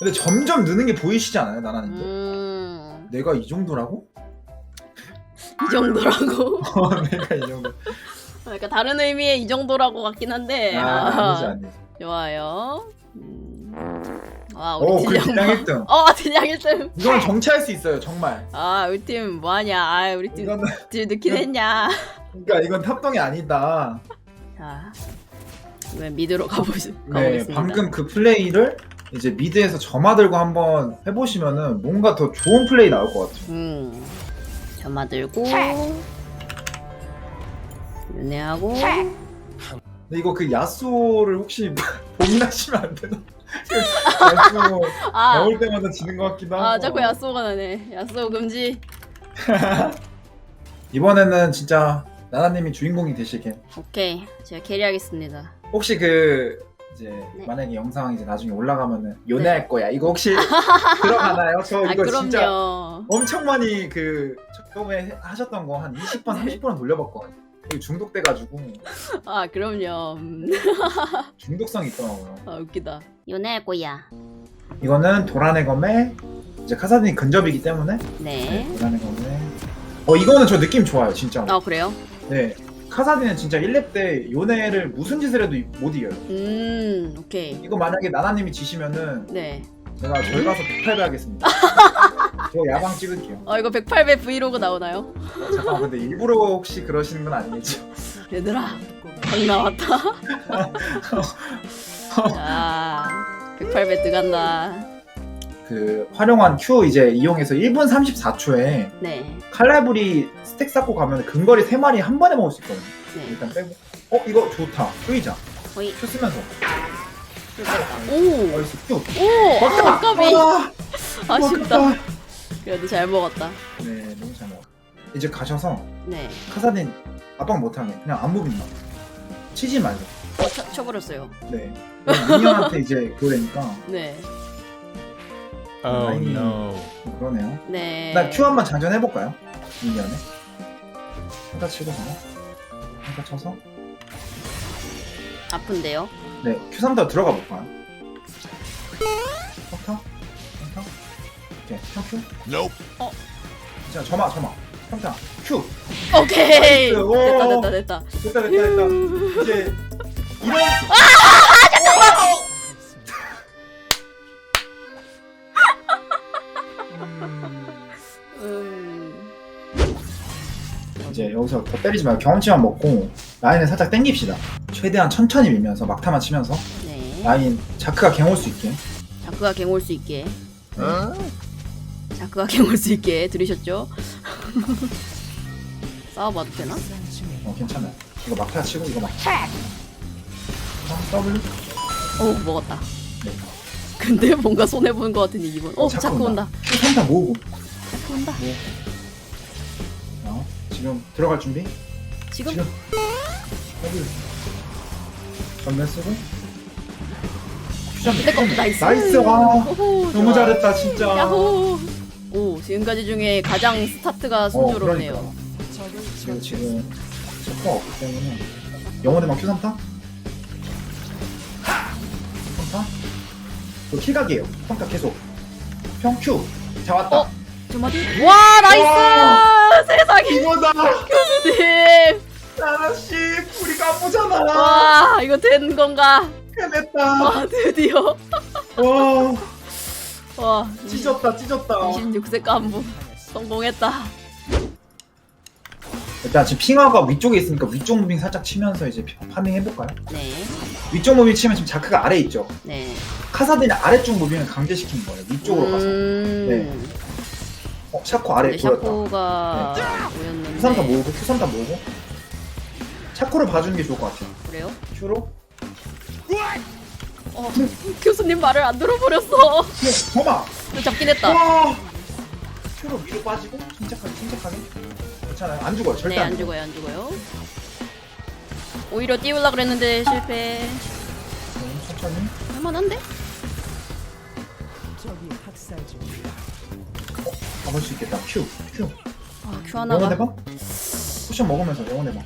근데 점점 느는 게 보이시지 않아요, 나나님도? 음, 내가 이 정도라고? 이 정도라고. 어, 내가 이 정도. 그러니까 다른 의미의 이 정도라고 같긴 한데. 아, 아니지, 아니지. 좋아요. 음. 와, 우리 오, 그래, 팀 딜량 양. 1등. 어, 딜량 1등. 이건 정치할 수 있어요, 정말. 아, 우리 팀 뭐하냐? 아, 우리 팀 이거는, 딜 넣긴 했냐? 그러니까 이건 탑동이 아니다. 자, 이번 미드로 가보시, 네, 가보겠습니다. 방금 그 플레이를 이제 미드에서 점화 들고 한번 해보시면은 뭔가 더 좋은 플레이 나올 것 같아요. 음, 점화 들고 윤회하고 근데 이거 그 야쏘를 혹시 고민하시면 안 되나? 야쏘 아, 나올 때마다 지는 것 같기도 하고. 아 자꾸 야쏘가 나네. 야쏘 금지. 이번에는 진짜 나나님이 주인공이 되시게. 오케이, 제가 캐리하겠습니다. 혹시 그 이제 네. 만약에 영상 이제 나중에 올라가면은 요네할 거야. 이거 혹시 들어가나요? 저 아 이거 그럼요. 진짜 엄청 많이 그 처음에 하셨던 거 한 20번, 네. 30번 돌려봤거든요. 이게 중독돼가지고 아 그럼요. 음. 중독성이 있더라고요. 아 웃기다. 윤회할 거야. 이거는 도란의 검에 이제 카사딘이 근접이기 때문에 네, 네. 도란의 검에 어 이거는 저 느낌 좋아요 진짜. 아 그래요? 네 카사딘은 진짜 1렙 때 요네를 무슨 짓을 해도 못 이겨요. 음, 오케이. 이거 만약에 나나님이 지시면은 네. 제가 절 가서 108배 하겠습니다. 저 야방 찍을게요. 어 이거 108배 브이로그 나오나요? 잠깐 근데 일부러 혹시 그러시는 건 아니겠죠? 얘들아, 방 나왔다. 자, 108배 들어간다. 그 활용한 Q 이제 이용해서 1분 34초에 네. 칼라브리 스택 쌓고 가면 근거리 3마리 한 번에 먹을 수 있거든요. 네. 일단 빼고. 어 이거 좋다. Q이자. 거의 Q 쓰면서. 오, 어이스 Q. 오, 아, 아깝이. 아, 아쉽다. 그래도 잘 먹었다. 네 너무 잘 먹었다. 이제 가셔서 네. 카사딘 압박 못하게 그냥 안무빙만 치지 말고. 어, 쳐, 쳐버렸어요. 네. 미니언한테 이제 그거니까 네. Oh no. 좀 그러네요. 네. 나 Q 한번 장전해 볼까요? 미니언에. 한타 치고서 한타 쳐서 아픈데요? 네 Q3더 들어가 볼까요? 한타 한타 오케이 형 Q Nope. 자 점화 점화 평타 Q 오케이. 나이스, 오. 됐다 됐다 됐다. 됐다 됐다 됐다 이제 이런 여기서 더 때리지 말고 경험치만 먹고 라인을 살짝 당깁시다 최대한 천천히 밀면서 막타만 치면서 네. 라인 자크가 갱올 수 있게 자크가 갱올 수 있게. Huh? 자크가 갱올 수 있게 들으셨죠? 싸워봐도 되나? 어 괜찮아요 이거 막타 치고 이거 막타 어, W 오 먹었다. 네. 근데 뭔가 손해 보는 것 같으니 이번. 어 자크 자크 온다. 평타 모으고 자크 온다. 어, 지금 들어갈 준비 지금 지금 W 전면 쓰고 나이스. 나이스 와 너무 좋아. 잘했다 진짜 야호. 오 지금까지 중에 가장 스타트가 어 순조롭네요. 그러니까 지금 지금 스코어 없기 때문에 영혼의 막 Q3타? 3타? 그 킬각이에요 평타 계속 평 Q 자 왔다 어? 와 나이스 세상에 이거다 교수님. 나나씨 우리 까보잖아 와 이거 된 건가? 해냈다 와 드디어. 와 와 찢었다 찢었다 26세 깐부 성공했다. 일단 지금 핑화가 위쪽에 있으니까 위쪽 무빙 살짝 치면서 이제 파밍 해볼까요? 네. 위쪽 무빙 치면 지금 자크가 아래 있죠 네. 카사딘의 아래쪽 무빙을 강제시키는 거예요 위쪽으로 가서 음... 어 샤코 아래 근데 보였다. 샤코가 Q3타 보였는데 모으고 Q3타 모으고? 샤코를 봐주는 게 좋을 것 같아요. 그래요? Q로? 어, 교수님 말을 안 들어버렸어. 네, 점화 잡긴 했다. 와! Q로 위로 빠지고 침착하게 침착하게. 괜찮아요. 안 죽어요. 절대 네, 안, 안 죽어요. 안 죽어요. 오히려 띄우려 그랬는데 실패. 음, 천천히. 할만한데? 가볼 수 있겠다 Q Q 아, 큐 영혼 하나가. 해봐 쿠션 먹으면서 영혼 해봐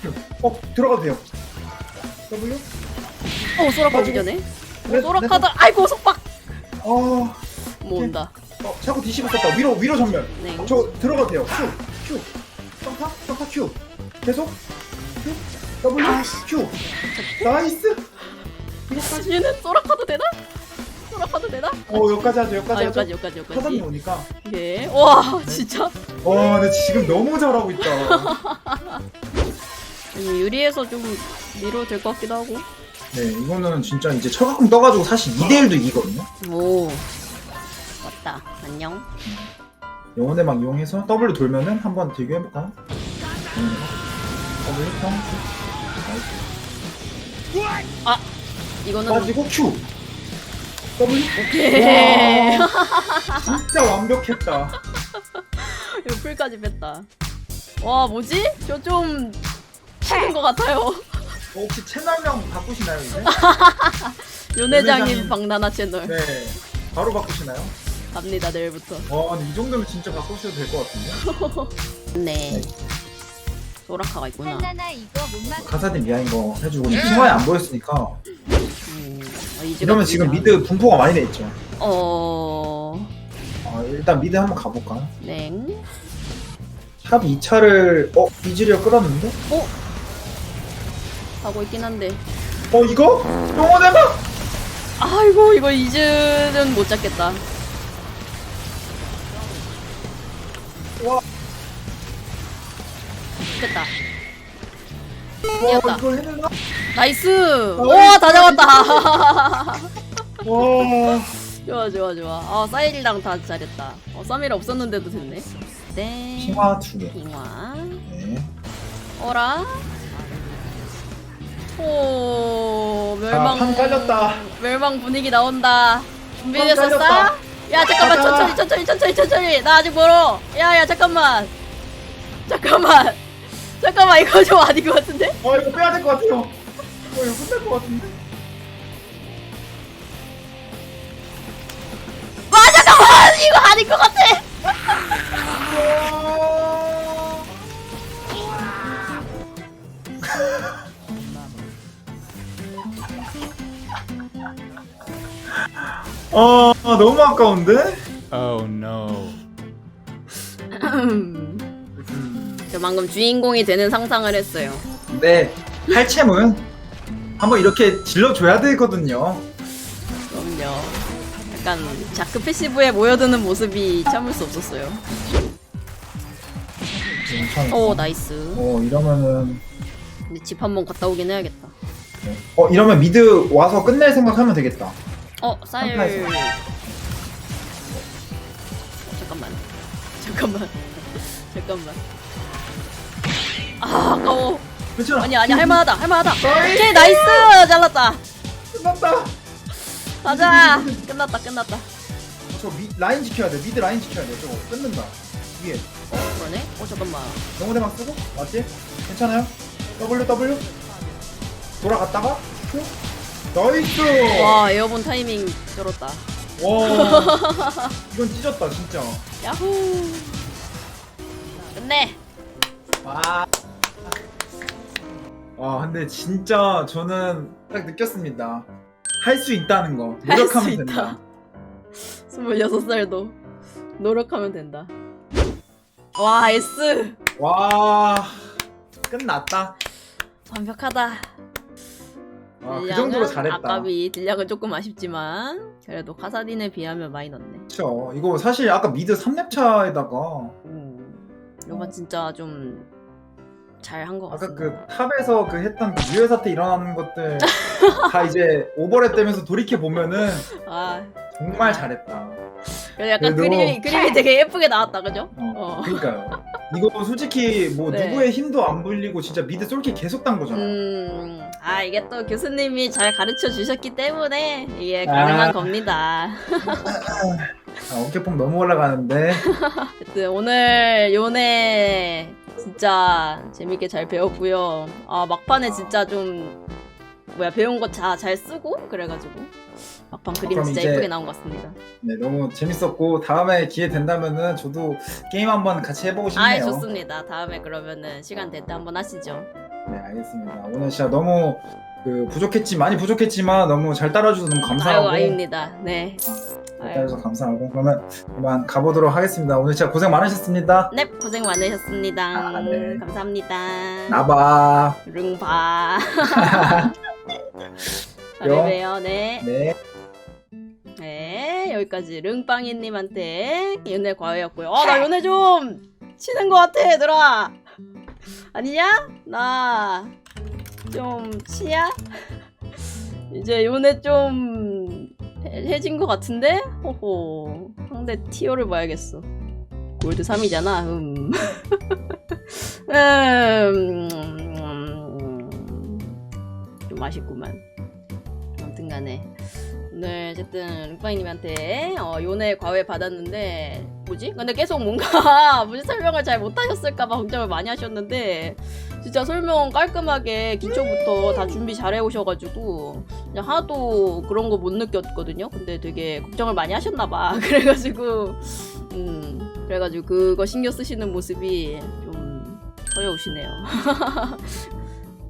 Q 어 들어가도 돼요 W 어, 쏘라 빠지려네. 그래, 소라카드 아이고 속박 어, 뭐 온다 어, 자꾸 뒤집어 썼다. 위로 위로 전면. 네저 들어가도 돼요. Q, Q, 점파, 점파 Q. 계속 Q, W, Q. 나이스. 이거까지. 얘는 소라카드 되나? 소라카드 되나? 어, 여기까지 하죠. 아 여기까지 하죠. 여기까지 여기까지 사장님 여기까지 오니까. 예. 와 진짜 와, 근데 지금 너무 잘하고 있다. 아니, 유리에서 좀 미뤄 될것 같기도 하고 네, 이거는 진짜 이제 철가끔 떠가지고 사실 2대1도 이기거든요. 오 왔다 안녕 영혼의 막 이용해서 W 돌면은 한번 대교해볼까요? W 평 나이스. 이거는 빠지고 Q. W. 오케이 와, 진짜 완벽했다. 이거 풀까지 뺐다 와 뭐지? 저 좀 식은 것 같아요 어, 혹시 채널명 바꾸시나요 이제? 요내장님. 박나나 채널 네. 바로 바꾸시나요? 갑니다 내일부터 와, 근데 이 정도면 진짜 바꾸셔도 될 것 같은데? 네 소라카가 있구나 한나나 이거 못 막. 가사딘 미아인 거 해주고 핑화에 안 보였으니까 음, 어, 이즈가 이러면 지금. 미드 분포가 많이 돼 있죠. 어... 어, 일단 미드 한번 가볼까요? 냉샵 2차를 어 이즈리어 끌었는데? 하고 있긴 한데 어 이거? 영혼의 막! 아이고 이거 이즈는 못 잡겠다 와. 됐다 와 이겼다. 이걸 해내나? 나이스! 와다 잡았다. 와 좋아 좋아 좋아. 아 사일이랑 다 잘했다. 어 쌈이라 없었는데도 됐네. 땡 핑화 두개. 빙화 네. 어라? 오 아, 멸망. 판 깔렸다. 멸망 분위기 나온다. 준비됐었어? 깔렸다. 야 잠깐만. 가자. 천천히 천천히 천천히 천천히. 나 아직 멀어. 야 야 잠깐만. 잠깐만 잠깐만 이거 좀 아닌 것 같은데? 어 이거 빼야 될 것 같아요 어 이거 끝날 것 같은데? 아 잠깐만 이거 아닌 것 같아 아 너무 아까운데? Oh no. 저 방금 주인공이 되는 상상을 했어요 네 할챔은 한번 이렇게 질러줘야 되거든요 그럼요 약간 자크 패시브에 모여드는 모습이 참을 수 없었어요 괜찮아 오 나이스 어 이러면은 근데 집 한번 갔다 오긴 해야겠다 네. 어 이러면 미드 와서 끝낼 생각하면 되겠다 어, 쌀. 어, 잠깐만. 잠깐만. 잠깐만. 아, 아까워. 괜찮아 아니, 아니, 할만하다. 할만하다. 오케이, 나이스! 잘랐다. 끝났다 가자. 끝났다, 끝났다. 어, 저 미, 라인 지켜야 돼 미드 라인 지켜야 돼 저거 끊는다 위에 어, 그러네? 어, 잠깐만. 영혼의막 쓰고 맞지? 괜찮아요? W W 돌아갔다가 후. 나이스 와, 에어본 타이밍 쩔었다. 와 이건 찢었다 진짜 야호. 끝내. 와. 와 근데 진짜 저는 딱 느꼈습니다 할 수 있다는 거할 노력하면 수 된다 있다. 26살도 노력하면 된다. 와, S. 와 끝났다 완벽하다. 아, 그 정도로 잘했다 아깝이 딜량은 조금 아쉽지만 그래도 카사딘에 비하면 많이 넣네. 그쵸 이거 사실 아까 미드 3렙 차에다가 음, 이거 진짜 좀 잘 한 것 아까 같습니다. 그 탑에서 그 했던 그 유해 사태 일어나는 것들 다 이제 오버랩 되면서 돌이켜 보면은 아, 정말 잘했다. 그래 약간 그래도- 그림이 그림이 되게 예쁘게 나왔다, 그죠? 어, 어. 그러니까요. 이거 솔직히 뭐 네. 누구의 힘도 안 불리고 진짜 미드 솔킬 계속 단 거잖아요. 음, 아 이게 또 교수님이 잘 가르쳐 주셨기 때문에 이게 가능한 아. 겁니다. 아, 어깨뽕 너무 올라가는데 하여튼 오늘 요네 진짜 재밌게 잘 배웠고요. 아 막판에 진짜 좀 뭐야 배운 거 다 잘 쓰고 그래가지고 막판 그림 그럼 진짜 이제- 예쁘게 나온 것 같습니다. 네, 너무 재밌었고 다음에 기회 된다면은 저도 게임 한번 같이 해보고 싶네요. 아 좋습니다. 다음에 그러면은 시간 될 때 한번 하시죠. 네 알겠습니다. 오늘 진짜 너무 그 부족했지 많이 부족했지만 너무 잘 따라줘서 너무 감사하고 아유 아닙니다. 네. 잘 아유. 따라줘서 감사하고 그러면 그만 가보도록 하겠습니다. 오늘 진짜 고생 많으셨습니다. 네 고생 많으셨습니다. 아, 네. 감사합니다. 나봐. 룽바. 뿅. 잘해봬요. 네. 네. 네 여기까지 릉빵이님한테 연애 과외였고요. 아나 연애 좀 치는 것 같아 얘들아. 아니냐? 나 좀 치냐? 이제 연애 좀 해- 해진 것 같은데? 호호 상대 티어를 봐야겠어. 골드 3이잖아. 음. 음. 좀 아쉽구만. 아무튼간에 오늘 어쨌든 룩바이님한테 어, 요네 과외 받았는데 뭐지? 근데 계속 뭔가 무슨 설명을 잘 못하셨을까봐 걱정을 많이 하셨는데 진짜 설명 깔끔하게 기초부터 다 준비 잘 해오셔가지고 그냥 하나도 그런 거 못 느꼈거든요. 근데 되게 걱정을 많이 하셨나봐. 그래가지고 음 그래가지고 그거 신경 쓰시는 모습이 좀 서여우시네요.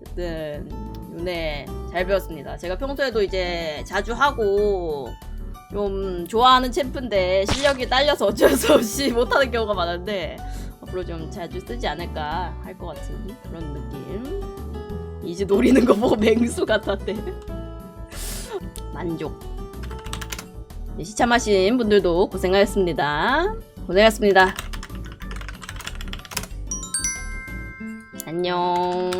어쨌든 요네 잘 배웠습니다. 제가 평소에도 이제 자주 하고 좀 좋아하는 챔프인데 실력이 딸려서 어쩔 수 없이 못하는 경우가 많은데 앞으로 좀 자주 쓰지 않을까 할 것 같은 그런 느낌. 이제 노리는 거 보고 맹수 같았대. 만족. 네, 시참하신 분들도 고생하셨습니다. 고생하셨습니다. 안녕.